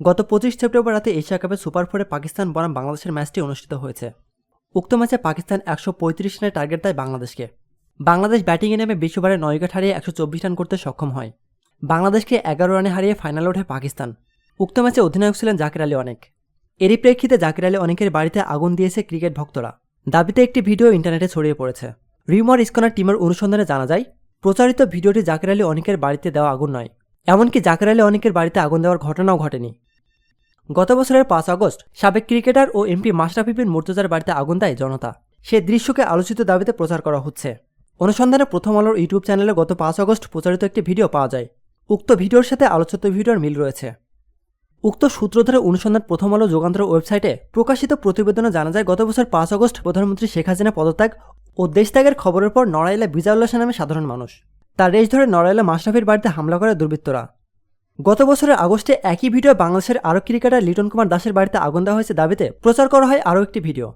গত পঁচিশ সেপ্টেম্বর রাতে এশিয়া কাপে সুপার ফোরে পাকিস্তান বনাম বাংলাদেশের ম্যাচটি অনুষ্ঠিত হয়েছে। উক্ত ম্যাচে পাকিস্তান একশো পঁয়ত্রিশ রানের টার্গেট দেয় বাংলাদেশকে। বাংলাদেশ ব্যাটিংয়ে নেমে বিশ ওভারে নয় উইকেট হারিয়ে একশো চব্বিশ রান করতে সক্ষম হয়। বাংলাদেশকে এগারো রানে হারিয়ে ফাইনালে ওঠে পাকিস্তান। উক্ত ম্যাচে অধিনায়ক ছিলেন জাকির আলী অনেক। এরই প্রেক্ষিতে জাকির আলী অনেকের বাড়িতে আগুন দিয়েছে ক্রিকেট ভক্তরা। দাবিতে একটি ভিডিও ইন্টারনেটে ছড়িয়ে পড়েছে। রিউমার ইস্কনার টিমের অনুসন্ধানে জানা যায়, প্রচারিত ভিডিওটি জাকির আলী অনেকের বাড়িতে দেওয়া আগুন নয়। এমনকি জাকির আলী অনেকের বাড়িতে আগুন দেওয়ার ঘটনাও ঘটেনি। গত বছরের পাঁচ আগস্ট, সাবেক ক্রিকেটার ও এমপি মাশরাফি বিন মুর্তজার বাড়িতে আগুন দেয় জনতা। সে দৃশ্যকে আলোচিত দাবিতে প্রচার করা হচ্ছে। অনুসন্ধানে প্রথম আলোর ইউটিউব চ্যানেলে গত পাঁচ আগস্ট প্রচারিত একটি ভিডিও পাওয়া যায়। উক্ত ভিডিওর সাথে আলোচিত ভিডিওর মিল রয়েছে। উক্ত সূত্র ধরে অনুসন্ধান প্রথম আলো যুগান্তর ওয়েবসাইটে প্রকাশিত প্রতিবেদনে জানা যায়, গত বছর পাঁচ আগস্ট প্রধানমন্ত্রী শেখ হাসিনা পদত্যাগ ও দেশত্যাগের খবরের পর নড়াইলে বিজয়উল্লাসা নামে সাধারণ মানুষ। তার রেশ ধরে নড়াইলে মাশরাফির বাড়িতে হামলা করে দুর্বৃত্তরা। গত বছরের আগস্টে একই ভিডিও বাংলাদেশের আরও ক্রিকেটার লিটন কুমার দাসের বাড়িতে আগুন দেওয়া হয়েছে দাবিতে প্রচার করা হয় আরও একটি ভিডিও।